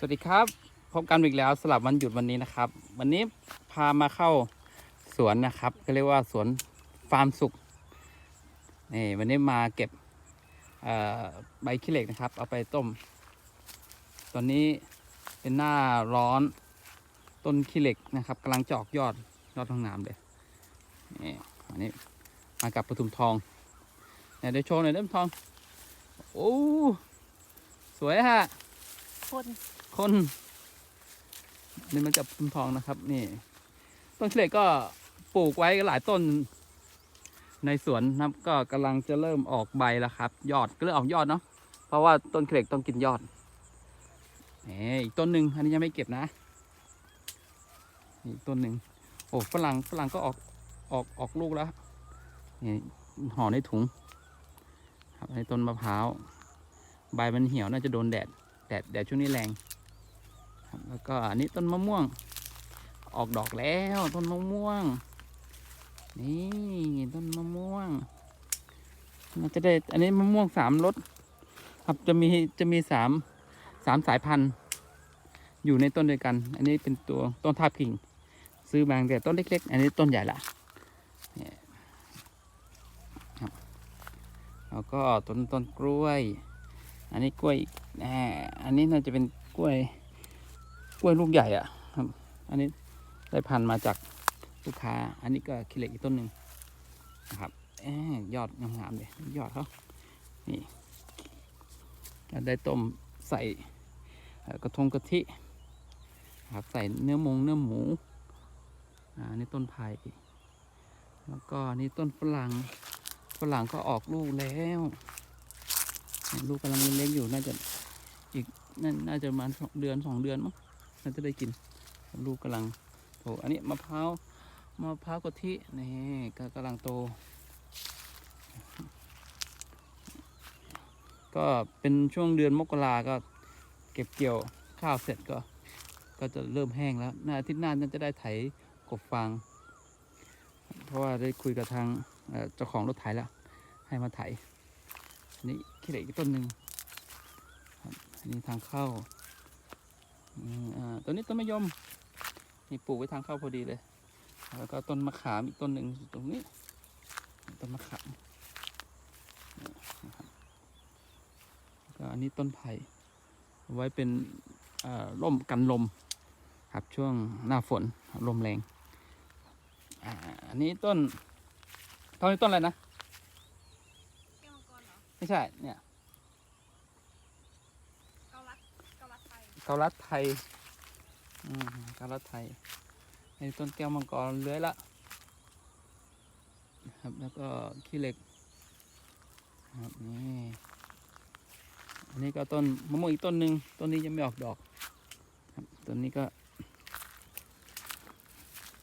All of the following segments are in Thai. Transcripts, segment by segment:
สวัสดีครับ พบกันอีกแล้วสลับวันหยุดวันนี้นะครับ วันนี้พามาเข้าสวนนะครับก็เรียกว่าสวนฟาร์มสุขนี่วันนี้มาเก็บใบขี้เหล็กนะครับ เอาไปต้ม ตอนนี้เป็นหน้าร้อนต้นขี้เหล็กนะครับกำลังจะออกยอดยอดทองงามเลยนี่อันนี้มากับปทุมทองเนี่ยเดี๋ยวโชว์หน่อยเด้อปทุมทองโอ้สวยฮะ คนคนนี่มันจะพุ่มทองนะครับ นี่ ต้นเฉลกก็ปลูกไว้หลายต้น ในสวนนะครับ ก็กำลังจะเริ่มออกใบแล้วครับ ยอดก็เริ่มออกยอดเนาะเพราะว่าต้นเฉลกต้องกินยอดเอ๋อีกต้นหนึ่งอันนี้ยังไม่เก็บนะอีกต้นหนึ่งโอ้ฝรั่งฝรั่งก็ออกออกออกลูกแล้วนี่ห่อในถุงครับในต้นมะพร้าว ใบมันเหี่ยวน่าจะโดนแดด แดดแดดช่วงนี้แรงแล้วก็อันนี้ต้นมะม่วง ออกดอกแล้วต้นมะม่วง นี่ต้นมะม่วงน่าจะได้อันนี้มะม่วงสามรสครับจะมีจะมีสามสามสายพันธุ์ อยู่ในต้นเดียวกัน อันนี้เป็นตัวต้นทาบกิ่ง ซื้อมางแต่ต้นเล็ก ๆ อันนี้ต้นใหญ่ละแล้วก็ต้นต้นกล้วย อันนี้กล้วยอ่าอันนี้น่าจะเป็นกล้วยกล้วยลูกใหญ่อะครับ อันนี้ได้พันมาจากลูกค้า อันนี้ก็ขี้เหล็กอีกต้นหนึ่งนะครับแอยยอดงามๆเลยยอดเขานี่ได้ต้มใส่กระทงกะทินะครับใส่เนื้อมงเนื้อหมูอ่านี่ต้นไผ่แล้วก็นี่ต้นฝรั่งฝรั่งก็ออกลูกแล้ว ลูกกำลังเล็กอยู่น่าจะอีกน่าน่าจะประมาณสองเดือนสองเดือนมั้งน่าจะได้กิน ลูกกำลังโตอันนี้มะพร้าวมะพร้าวกะทินี่ก็กำลังโต ก็เป็นช่วงเดือนมกราก็เก็บเกี่ยวข้าวเสร็จก็ ก็จะเริ่มแห้งแล้วนาอาทิตย์หน้าน่าจะได้ไถกบฟางเพราะว่าได้คุยกับทางเจ้าของรถไถแล้วให้มาไถอัน นี้ขี้เหล็กอีกต้นหนึ่งอันนี้ทางเข้าอ่าต้นนี้ต้นมะยมนี่ปลูกไว้ทางเข้าพอดีเลย แล้วก็ต้นมะขามอีกต้นหนึ่งอยู่ตรงนี้ ต้นมะขามแล้วก็อันนี้ต้นไผ่ไว้เป็นร่มกันลมครับช่วงหน้าฝนลมแรง อ่าอันนี้ต้นต้นนี้ต้นอะไรนะ แก้วมังกรเหรอ ไม่ใช่ เนี่ยเกาลัดเกาลัดไทยเกาลัดไทย อืมเกาลัดไทยในต้นแก้วมังกรเลื้อยละนะครับแล้วก็ขี้เหล็กครับนี่อันนี้ก็ต้นมะม่วงอีกต้นหนึ่งต้นนี้ยังไม่ออกดอก ครับต้นนี้ก็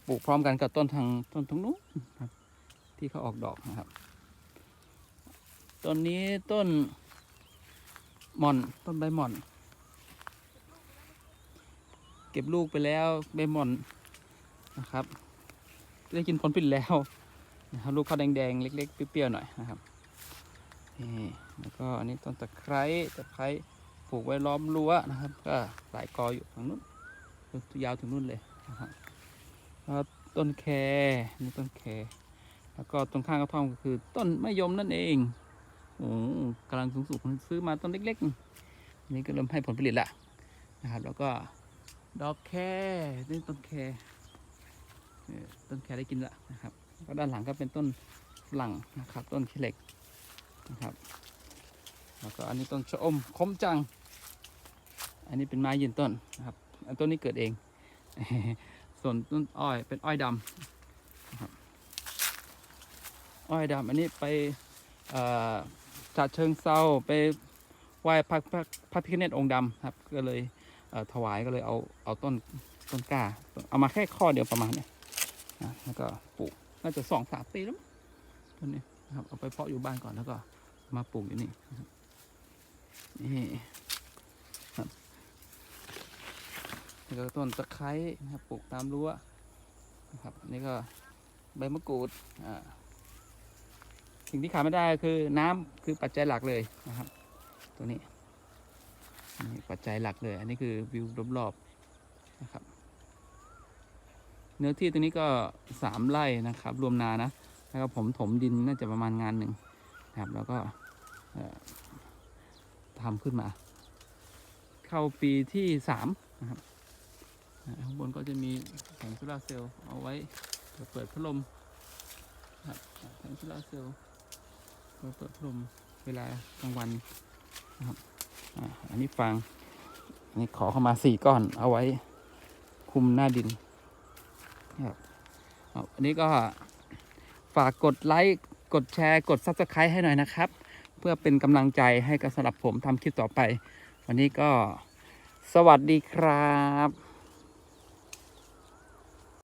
ปลูกพร้อมกันกับต้นทางต้นตรงนู้นครับ ที่เขาออกดอกนะครับ ต้นนี้ต้นหม่อนต้นใบหม่อน เก็บลูกไปแล้วใบหม่อนนะครับได้กินผลผลิตแล้วนะครับลูกเขาแดงๆเล็ก ๆ เปรี้ยวๆหน่อยนะครับนี่แล้วก็อันนี้ต้นตะไคร้ตะไคร้ปลูกไว้ล้อมรั้วนะครับ ก็หลายกออยู่ทางนู้นยาวถึงนู้นเลยนะครับแล้วต้นแคนี่ต้นแคแล้วก็ตรงข้างกระท่อมก็คือต้นมะยมนั่นเอง โอ้กำลังสูงๆซื้อมาต้นเล็กๆนี่ก็เริ่มให้ผลผลิตละนะครับ แล้วก็ดอกแคนี่ต้นแค่ต้นแคได้กินละนะครับแล้วก็ด้านหลังก็เป็นต้นฝรั่งนะครับ ต้นขี้เหล็กนะครับ แล้วก็อันนี้ต้นชะอมคมจัง อันนี้เป็นไม้ยืนต้นนะครับอันต้นนี้เกิดเอง ส่วนต้นอ้อยเป็นอ้อยดำนะครับอ้อยดำอันนี้ไปเอ่อ จัดเชิงเซาไปไหว้พระพระพระพิฆเนศองค์ดำครับ ก็เลยเถวายก็เลยเอาเอาต้นต้นกล้า เอามาแค่ข้อเดียวประมาณเนี้ยนะแล้วก็ปลูกน่าจะสองสามปีแล้วต้นนี้นะครับเอาไปเพาะอยู่บ้านก่อนแล้วก็มาปลูกอยู่นี่นี่ครับแล้วก็ต้นตะไคร้นะครับปลูกตามรั้วนะครับนี่ก็ใบมะกรูดอ่า สิ่งที่ขาดไม่ได้คือน้ำคือปัจจัยหลักเลยนะครับ ตัวนี้นี่ปัจจัยหลักเลย อันนี้คือวิวรอบๆนะครับ เนื้อที่ตรงนี้ก็สามไร่นะครับ รวมนานะแล้วก็ผมถมดินน่าจะประมาณงานหนึ่งนะครับ แล้วก็ทำขึ้นมา เข้าปีที่สามนะครับข้างบนก็จะมีแผงโซลาเซลล์เอาไว้เปิดพัดลมครับแผงโซลาเซลล์ ไว้เปิดพัดลมเวลากลางวันนะครับอันนี้ฟางอันนี้ขอเข้ามาสี่ก้อนเอาไว้คุมหน้าดินนะครับอาอันนี้ก็ฝากกดไลค์กดแชร์กด Subscribe ให้หน่อยนะครับ เพื่อเป็นกำลังใจให้กับสำหรับผมทำคลิปต่อไป วันนี้ก็สวัสดีครับ